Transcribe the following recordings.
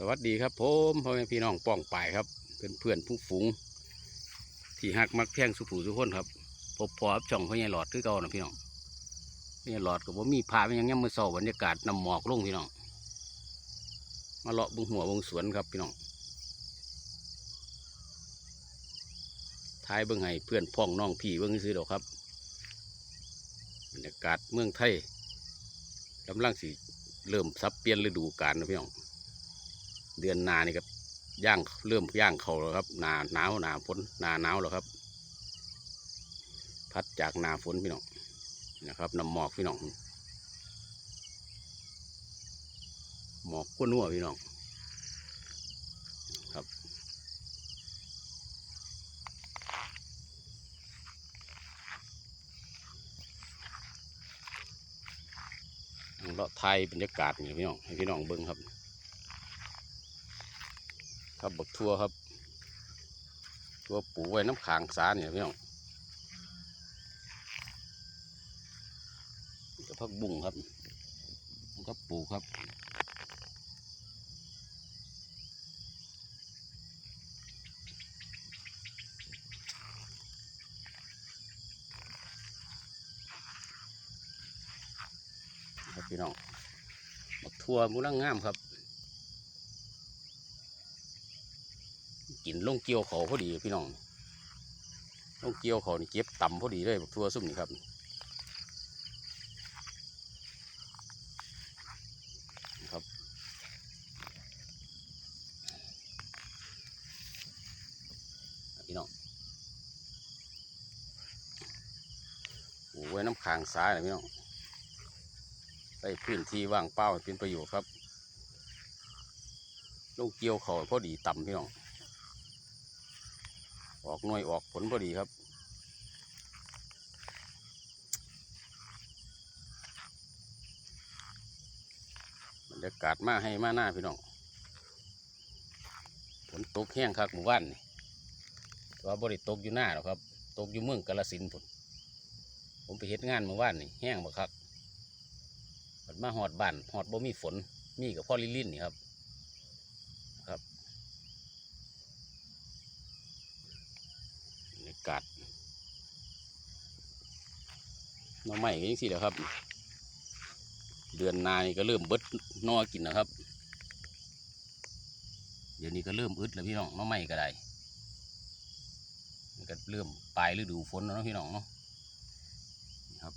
สวัสดีครับผมพ่อแม่พี่น้องป้องป่ายครับ เพื่อนเพื่อนผู้ฝูง ที่หักมักแท่งสุผูสุคนครับพบพอกับช่องพ่อใหญ่หลอดคือเก่านะพี่น้องพ่อใหญ่หลอดกับว่ามีพาไปยังยังมือเศร้าบรรยากาศนำหมอกลงพี่น้องมาเลาะเบงหัวเบงสวนครับพี่น้องท้ายเบิ้งให้เพื่อนพ้องน้องพี่เบิ้งซื้อดอกครับบรรยากาศเมืองไทยกำลังสิเริ่มซับเปลี่ยนฤดูกาลนะพี่น้อง เดือนนานี่ก็ย่างเริ่มย่างเขาแล้วครับหนาหนาวหนาฝนหนาหนาวแล้วครับ พัดจากหนาฝนพี่น้องนะครับน้ำหมอกพี่น้องหมอกก้นหัวพี่น้องครับเลาะไทยบรรยากาศนี่พี่น้องให้พี่น้องเบิ้งครับ ครับบักทั่วครับทั่วปูไว้น้ำขางสาเนี่ยพี่น้องก็พักบุ้งครับก็ปูครับครับพี่น้องบักทั่วมูลังงามครับ นลงเกี่ยวเขาพอดีพี่น้องลงเกี่ยวเขานี่เก็บต่ำพอดีเลยบักทั่วซุ่มนี่ครับครับ พี่น้องโอ้ไว้น้ำค้างซ้ายนะพี่น้องใส่พื้นที่ว่างเปล่าเป็นประโยชน์ครับลงเกี่ยวเขาพอดีต่ำพี่น้อง ออกหน่วยออกผลพอดีครับ บรรยากาศมาให้มาหน้าพี่น้องฝนตกแห้งครับหมู่บ้านนี่ว่าบริตกอยู่หน้าหรอกครับ ตกอยู่เมืองกาลสินธุ์พุ่นผมไปเฮ็ดงานหมู่บ้านนี่แห้งบ่ครับบัดมาหอดบ้านหอดบ่มีฝน มีกับพ่อลิลลินนี่ครับ บรรยา กาศน้อใหม่ก็ยังสิแหละครับ เดือนนายก็เริ่มเบิดนอกินนะครับ เดี๋ยวนี้ก็เริ่มอึดแล้วพี่น้องน้อใหม่ก็ได้ก็เริ่มปลายฤดูฝนแล้วนะพี่น้องเนาะครับ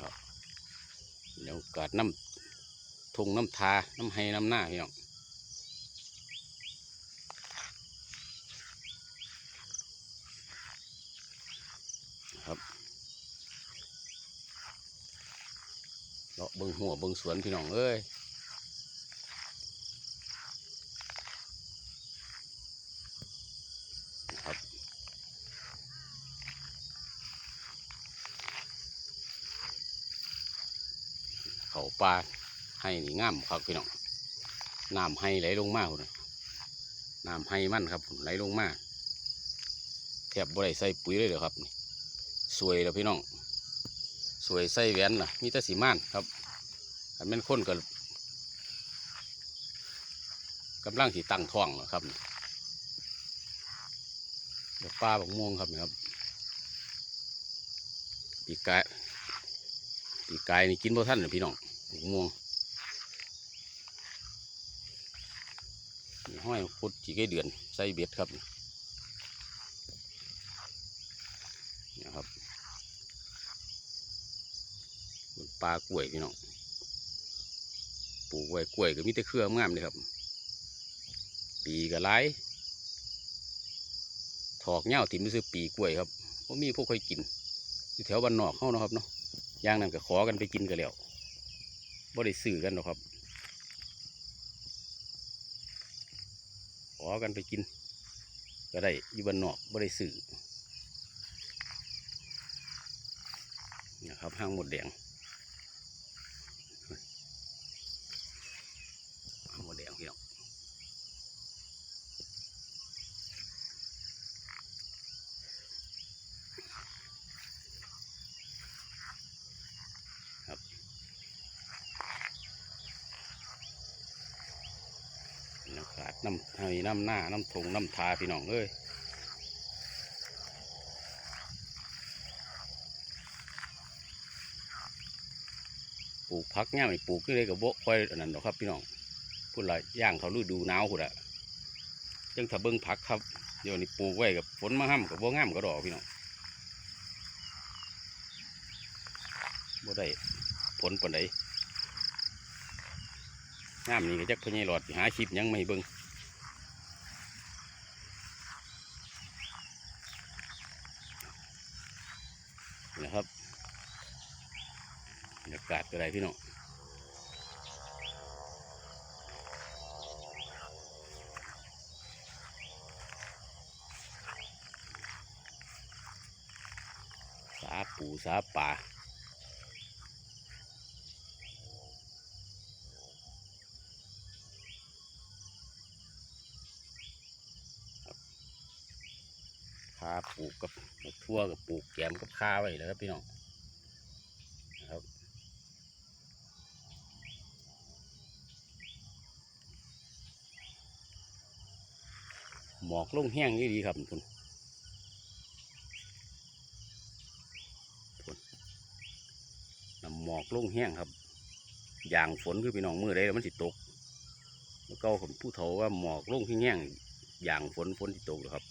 ครับเดี๋ยวกาดน้ำ ทงน้ำทา น้ำไห้น้ำหน้าพี่น้องครับเลาะเบิ้งหัวเบิ้งสวนพี่น้องเอ้ยครับเขาปลา ให้นี่งามครับพี่น้องน้ำให้ไหลลงมาคุณน้ำให้มั่นครับไหลลงมาแทบบ่ได้ใส่ปุ๋ยเลยเด้อครับนี่สวยแล้วพี่น้องสวยใส่แหวนล่ะมีแต่สีม่านครับอันเป็นคนกับกำลังสีตั้งท้องนะครับเดี๋ยวปลาบักม่วงครับนี่ครับปีกไก่ปีกไก่นี่กินบ่ท่านนะพี่น้องบักม่วง ห้อยพุดจีไก่เดือนใส่เบ็ดครับนี่ครับปลากล้วยพี่น้องปลูกไว้กล้วยก็มีแต่เครืองามเลยครับ ปีก็หลายถอกเง้าถิ่มซื้อปีกล้วยครับเพราะมีพวกเคยกินอยู่แถวบ้านนอกเข้านะครับเนาะย่างนั้นก็ขอกันไปกินกันแล้วบ่ได้ซื้อกันหรอกครับ อกันไปกิน ก็ได้อยู่บ้านนอกบ่ได้สื่อนะครับห้างหมดแดง หมดแดงพี่น้อง น้ำให้น้ำหน้าน้ำทงน้ำทาพี่น้องเอ้ยปลูกพักเนี่ยไม่ปลูกก็เลยกับโบค่อยนนั้นหรอกครับพี่น้องพูดละย่างเขาฤดูหนาวพูดอะจังถ้าเบิ้งพักครับเดี๋ยวนี้ปลูกไว้กับฝนมาห้ำกับโบ่ามก็ดอกพี่น้องบ่ได้ผลปานใด งามนี่ก็จักพญายหลอดหาคลิปยังไม่เบิ้งนะครับบรรยากาศก็ได้พี่น้องสาปูสาป่าาปลูกกับทั่วกับปลูกแกมกับข้าไว้แล้วครับพี่น้องนะครับหมอกลงแห้งนี่ดีครับคุณน้ำหมอกลงแห้งครับอย่างฝนคือพี่น้องมือได้แล้วมันสิตกแล้วก็ผมผู้เฒ่าว่าหมอกลงแห้งอย่างฝนฝนสิตกแล้วครับ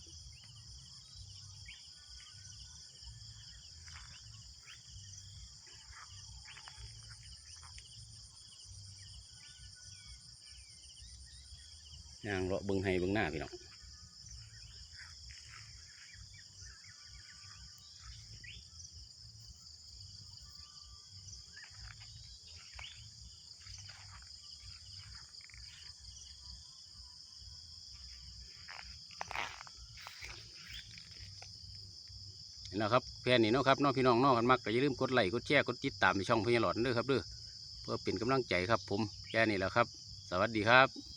ย่างเลาะเบิ้งให้เบิ้งหน้าพี่น้องนี่นะครับแพนนี่เนาะครับน้องพี่น้องเนอกกันมักก็อย่าลืมกดไลค์กดแชร์กดติดตามในช่องพญาหลอดด้อครับเด้อเพื่อเป็นกำลังใจครับผมแค่นี้แหล้วครับ สวัสดีครับ